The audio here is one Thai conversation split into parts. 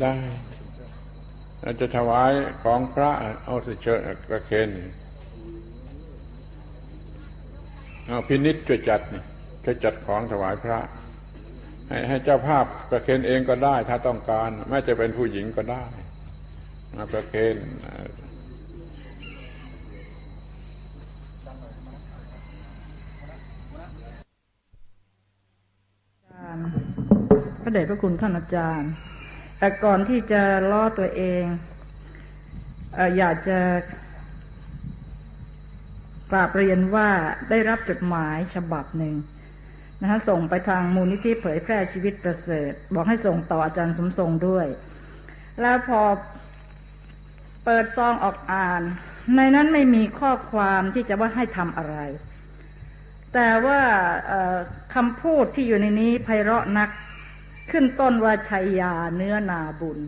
ได้เราจะถวายของพระเอาสิเชิญกระเคนเอาพินิษช่วยจัดนี่ช่วยจัดของถวายพระ ให้ให้เจ้าภาพประเคนเองก็ได้ ถ้าต้องการแม้จะเป็นผู้หญิงก็ได้มาประเคนพระ เดชพระคุณท่านอาจารย์ แต่ก่อนที่จะล้อตัวเองเออยากจะกราบเรียนว่าได้รับจดหมายฉบับหนึ่งนะคะส่งไปทางมูลนิธิเผยแพร่ชีวิตประเสริฐ บอกให้ส่งต่ออาจารย์สมทรงด้วย แล้วพอเปิดซองออกอ่าน ในนั้นไม่มีข้อความที่จะว่าให้ทำอะไร แต่ว่าคำพูดที่อยู่ในนี้ไพเราะนัก ขึ้นต้นว่าชัยยาเนื้อนาบุญ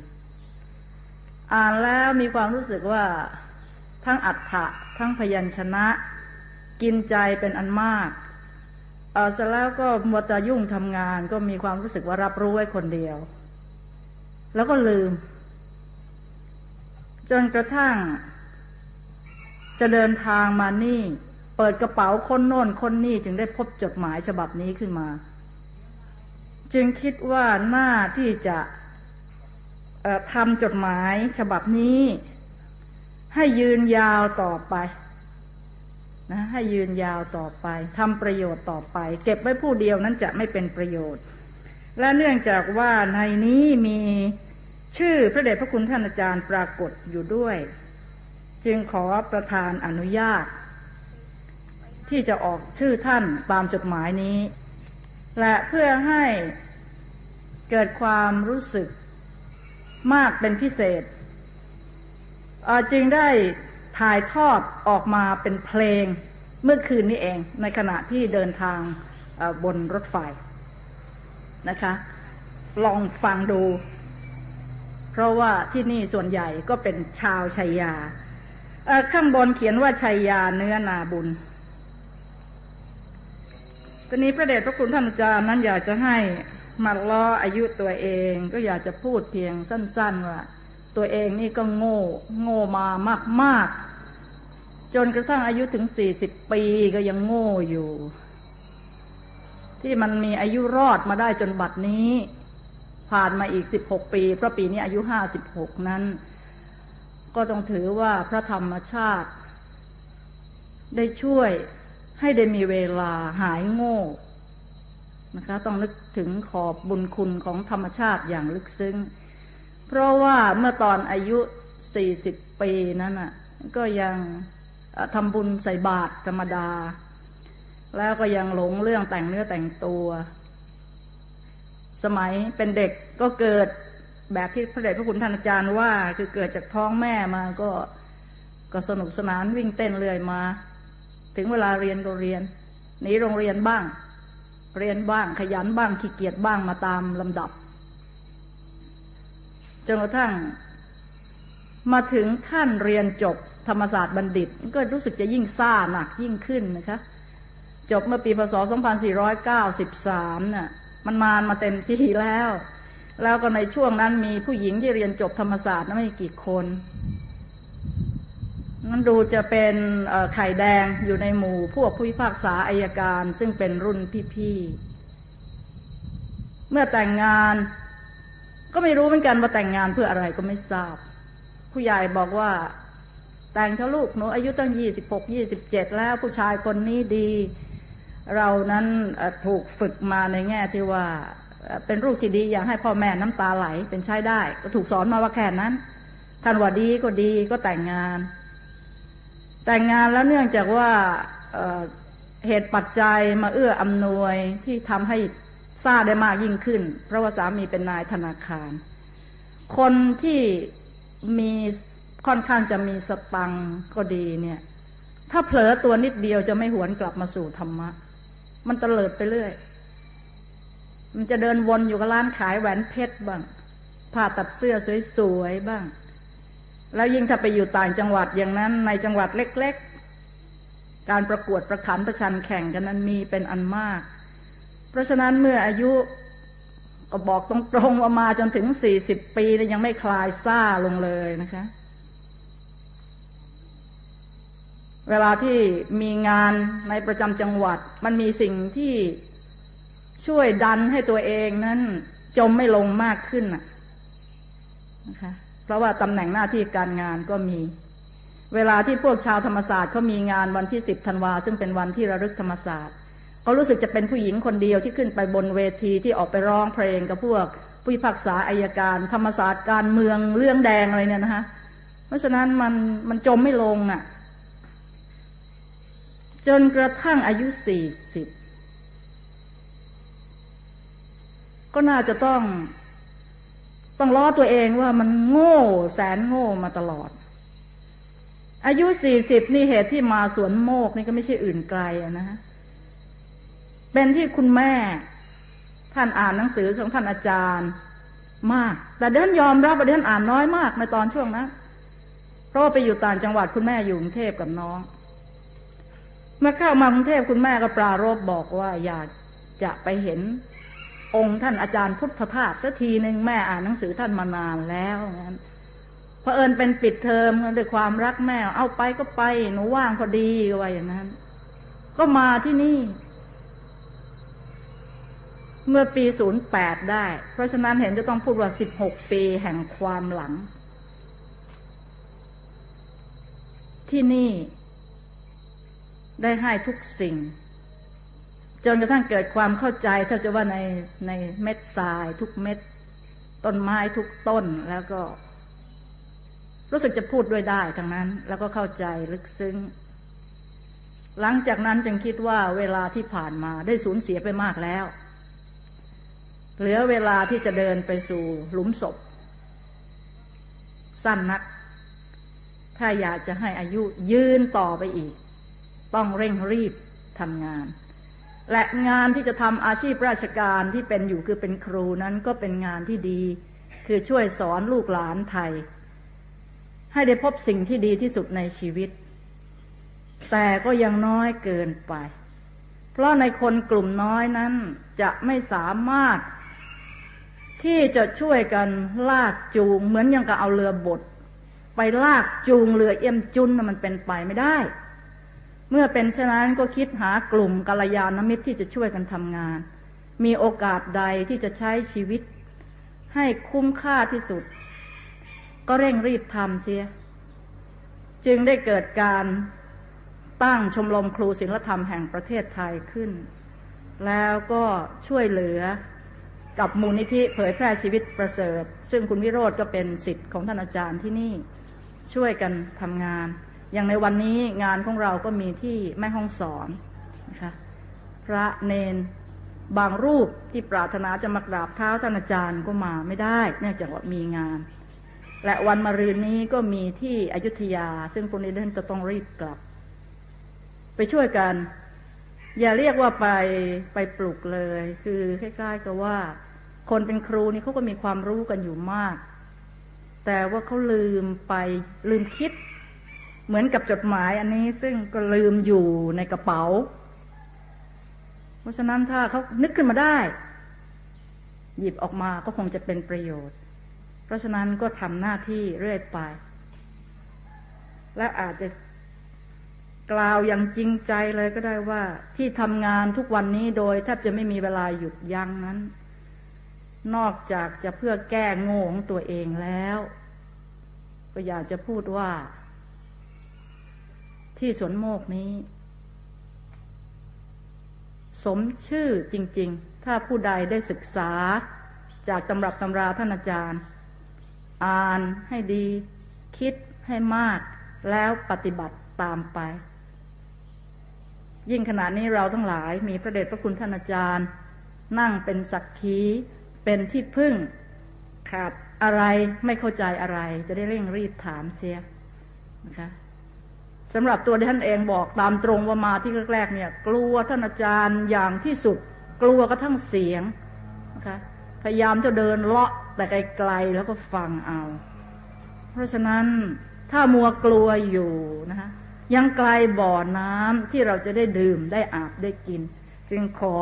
อ่านแล้วมีความรู้สึกว่าทั้งอัฏฐะทั้งพยัญชนะ กินใจเป็นอันมาก เออเสร็จแล้วก็มัวแต่ยุ่งทำงานก็มีความรู้สึกว่ารับรู้ไว้คนเดียว แล้วก็ลืม จนกระทั่ง จะเดินทางมานี่ เปิดกระเป๋าคนโน่นคนนี่จึงได้พบจดหมายฉบับนี้ขึ้นมา จึงคิดว่าหน้าที่จะทำจดหมายฉบับนี้ ให้ยืนยาวต่อไปนะให้ยืนยาวต่อไปทำประโยชน์ต่อไป เก็บไว้ผู้เดียวนั้นจะไม่เป็นประโยชน์ และเนื่องจากว่าในนี้มีชื่อพระเดชพระคุณท่านอาจารย์ปรากฏอยู่ด้วย จึงขอประธานอนุญาต ที่จะออกชื่อท่านตามจดหมายนี้ และเพื่อให้เกิดความรู้สึกมากเป็นพิเศษจึงได้ถ่ายทอดออกมาเป็นเพลงเมื่อคืนนี้เองในขณะที่เดินทางบนรถไฟนะคะ ลองฟังดู เพราะว่าที่นี่ส่วนใหญ่ก็เป็นชาวชัยยา ข้างบนเขียนว่าชัยยาเนื้อนาบุญ ตอนนี้พระเดชพระคุณท่านอาจารย์นั้นอยากจะให้มาล้ออายุตัวเอง ก็อยากจะพูดเพียงสั้น ๆ ว่า ตัวเองนี่ก็โง่ โง่มามากมากจนกระทั่งอายุถึงสี่สิบปีก็ยังโง่อยู่ ที่มันมีอายุรอดมาได้จนบัดนี้ ผ่านมาอีกสิบหกปี เพราะปีนี้อายุห้าสิบหกนั้น ก็ต้องถือว่าพระธรรมชาติ ได้ช่วย ให้ได้มีเวลาหายโง่นะคะ ต้องนึกถึงขอบบุญคุณของธรรมชาติอย่างลึกซึ้ง เพราะว่าเมื่อตอนอายุสี่สิบปีนั้นน่ะ ก็ยังทำบุญใส่บาตรธรรมดา แล้วก็ยังหลงเรื่องแต่งเนื้อแต่งตัว สมัยเป็นเด็กก็เกิดแบบที่พระเดชพระคุณท่านอาจารย์ว่า คือเกิดจากท้องแม่มาก็ก็สนุกสนานวิ่งเต้นเรื่อยมา ถึงเวลาเรียนก็เรียนหนีโรงเรียนบ้าง เรียนบ้างขยันบ้างขี้เกียจบ้างมาตามลำดับจนกระทั่ง มาถึงขั้นเรียนจบธรรมศาสตร์บัณฑิต ก็รู้สึกจะยิ่งซ่าหนักยิ่งขึ้นนะคะ จบเมื่อปีพศ 2493น่ะมันมานมาเต็มที่แล้ว แล้วก็ในช่วงนั้นมีผู้หญิงที่เรียนจบธรรมศาสตร์ไม่กี่คน นั้นดูจะเป็นไข่แดงอยู่ในหมู่พวกผู้พิพากษาอายการ ซึ่งเป็นรุ่นพี่ๆ เมื่อแต่งงาน ก็ไม่รู้เหมือนกันว่าแต่งงานเพื่ออะไรก็ไม่ทราบ ผู้ใหญ่บอกว่า แต่งเถอะลูกหนูอายุตั้งยี่สิบหกยี่สิบเจ็ดแล้วผู้ชายคนนี้ดี เรานั้นถูกฝึกมาในแง่ที่ว่าเป็นลูกที่ดีอยากให้พ่อแม่น้ำตาไหลเป็นใช้ได้ ก็ถูกสอนมาว่าแค่นั้นท่านว่าดีก็ดีก็แต่งงาน แต่งงานแล้วเนื่องจากว่าเหตุปัจจัยมาเอื้ออำนวยที่ทำให้ทราบได้มากยิ่งขึ้น เพราะว่าสามีเป็นนายธนาคาร คนที่มีค่อนข้างจะมีสตังก็ดีเนี่ย ถ้าเผลอตัวนิดเดียวจะไม่หวนกลับมาสู่ธรรมะ มันเตลิดไปเรื่อย มันจะเดินวนอยู่กับร้านขายแหวนเพชรบ้าง ผ้าตัดเสื้อสวยๆบ้าง แล้วยิ่งถ้าไปอยู่ต่างจังหวัดอย่างนั้นในจังหวัดเล็ก ๆ การประกวดประขันประชันแข่งกันนั้นมีเป็นอันมาก เพราะฉะนั้นเมื่ออายุก็บอกตรงๆว่ามาจนถึงสี่สิบปียังไม่คลายซ่าลงเลยนะคะ เวลาที่มีงานในประจำจังหวัด มันมีสิ่งที่ช่วยดันให้ตัวเองนั้น จมไม่ลงมากขึ้นนะคะ เพราะว่าตำแหน่งหน้าที่การงานก็มี เวลาที่พวกชาวธรรมศาสตร์เขามีงานวันที่สิบธันวาซึ่งเป็นวันที่ระลึกธรรมศาสตร์เขารู้สึกจะเป็นผู้หญิงคนเดียวที่ขึ้นไปบนเวทีที่ออกไปร้องเพลงกับพวกผู้พิพากษาอายการธรรมศาสตร์การเมืองเรื่องแดงอะไรเนี่ยนะคะเพราะฉะนั้นมันมันจมไม่ลงอะ่ะ จนกระทั่งอายุสี่สิบก็น่าจะต้อง ต้องล้อตัวเองว่ามันโง่แสนโง่มาตลอด อายุสี่สิบนี่เหตุที่มาสวนโมกนี่ก็ไม่ใช่อื่นไกลนะฮะเป็นที่คุณแม่ ท่านอ่านหนังสือของท่านอาจารย์ มาก แต่เดินยอมรับว่าเดินอ่านน้อยมากในตอนช่วงนั้นเพราะว่าไปอยู่ต่างจังหวัดคุณแม่อยู่กรุงเทพกับน้องเมื่อเข้ามากรุงเทพคุณแม่ก็ปรารบบอกว่าอยากจะไปเห็น องค์ท่านอาจารย์พุทธทาสสักทีหนึ่งแม่อ่านหนังสือท่านมานานแล้วงั้นพอเอิญเป็นปิดเทอมด้วยความรักแม่ เอาไปก็ไป หนูว่างพอดีก็ว่าอย่างนั้น ก็มาที่นี่ เมื่อปีศูนย์แปดได้ เพราะฉะนั้นเห็นจะต้องพูดว่าสิบหกปีแห่งความหลัง ที่นี่ได้ให้ทุกสิ่ง จนกระทั่งเกิดความเข้าใจถ้าจะว่าในในเม็ดทราย ทุกเม็ด ต้นไม้ทุกต้นแล้วก็ รู้สึกจะพูดด้วยได้ทั้งนั้น แล้วก็เข้าใจลึกซึ้ง หลังจากนั้นจึงคิดว่าเวลาที่ผ่านมาได้สูญเสียไปมากแล้ว เหลือเวลาที่จะเดินไปสู่หลุมศพ สั้นนัก ถ้าอยากจะให้อายุยืนต่อไปอีก ต้องเร่งรีบทำงาน และงานที่จะทำอาชีพราชการที่เป็นอยู่คือเป็นครูนั้นก็เป็นงานที่ดี คือช่วยสอนลูกหลานไทย ให้ได้พบสิ่งที่ดีที่สุดในชีวิต แต่ก็ยังน้อยเกินไป เพราะในคนกลุ่มน้อยนั้นจะไม่สามารถ ที่จะช่วยกันลากจูงเหมือนอย่างกับเอาเรือบดไปลากจูงเรือเอี่ยมจุนมันเป็นไปไม่ได้ เมื่อเป็นเช่นนั้นก็คิดหากลุ่มกัลยาณมิตรที่จะช่วยกันทำงาน มีโอกาสใดที่จะใช้ชีวิต ให้คุ้มค่าที่สุด ก็เร่งรีบทำเสีย จึงได้เกิดการตั้งชมรมครูศิลธรรมแห่งประเทศไทยขึ้น แล้วก็ช่วยเหลือกับมูลนิธิเผยแพร่ชีวิตประเสริฐ ซึ่งคุณวิโรธก็เป็นสิทธิ์ของท่านอาจารย์ที่นี่ช่วยกันทำงาน อย่างในวันนี้งานของเราก็มีที่แม่ห้องสอนนะคะพระเนนบางรูปที่ปรารถนาจะมากราบเท้าท่านอาจารย์ก็มาไม่ได้ เนื่องจากว่ามีงาน และวันมะรืนนี้ก็มีที่อยุธยา ซึ่งคนนี้ท่านจะต้องรีบกลับ ไปช่วยกัน อย่าเรียกว่าไปไปปลุกเลย คือคล้ๆกับว่า คนเป็นครูนี่เขาก็มีความรู้กันอยู่มาก แต่ว่าเขาลืมไปลืมคิด เหมือนกับจดหมายอันนี้ซึ่งก็ลืมอยู่ในกระเป๋า เพราะฉะนั้นถ้าเขานึกขึ้นมาได้ หยิบออกมาก็คงจะเป็นประโยชน์ เพราะฉะนั้นก็ทำหน้าที่เรื่อยไป และอาจจะกล่าวอย่างจริงใจเลยก็ได้ว่า ที่ทำงานทุกวันนี้โดยแทบจะไม่มีเวลาหยุดยั้งนั้น นอกจากจะเพื่อแก้โง่ของตัวเองแล้ว ก็อยากจะพูดว่า ที่สวนโมกนี้ สมชื่อจริง ๆ ถ้าผู้ใดได้ศึกษาจากตำรับตำราท่านอาจารย์ อ่านให้ดี คิดให้มาก แล้วปฏิบัติตามไป ยิ่งขณะนี้เราทั้งหลายมีพระเดชพระคุณท่านอาจารย์ นั่งเป็นสักขีเป็นที่พึ่งขาดอะไรไม่เข้าใจอะไร จะได้เร่งรีบถามเสียนะคะ สำหรับตัวท่านเองบอกตามตรงว่ามาที่แรกๆเนี่ย กลัวท่านอาจารย์อย่างที่สุด กลัวกระทั่งเสียงนะคะพยายามจะเดินเลาะแต่ไกลๆแล้วก็ฟังเอา เพราะฉะนั้นถ้ามัวกลัวอยู่นะคะยังไกลบ่อน้ำที่เราจะได้ดื่มได้อาบได้กิน จึงขอ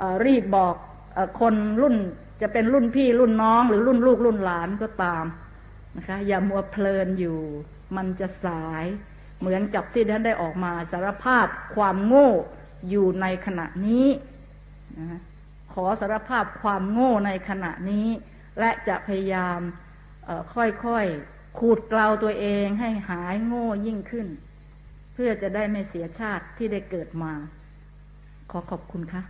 อรีบบอกอคนรุ่นจะเป็นรุ่นพี่รุ่นน้องหรือรุ่นลูกรุ่นหลานก็ตามนะคะอย่ามัวเพลินอยู่ มันจะสาย เหมือนกับที่ท่านได้ออกมาสารภาพความโง่อยู่ในขณะนี้นะขอสารภาพความโง่ในขณะนี้ และจะพยายามค่อยๆขูดเกลาตัวเองให้หายโง่ยิ่งขึ้น เพื่อจะได้ไม่เสียชาติที่ได้เกิดมา ขอขอบคุณค่ะ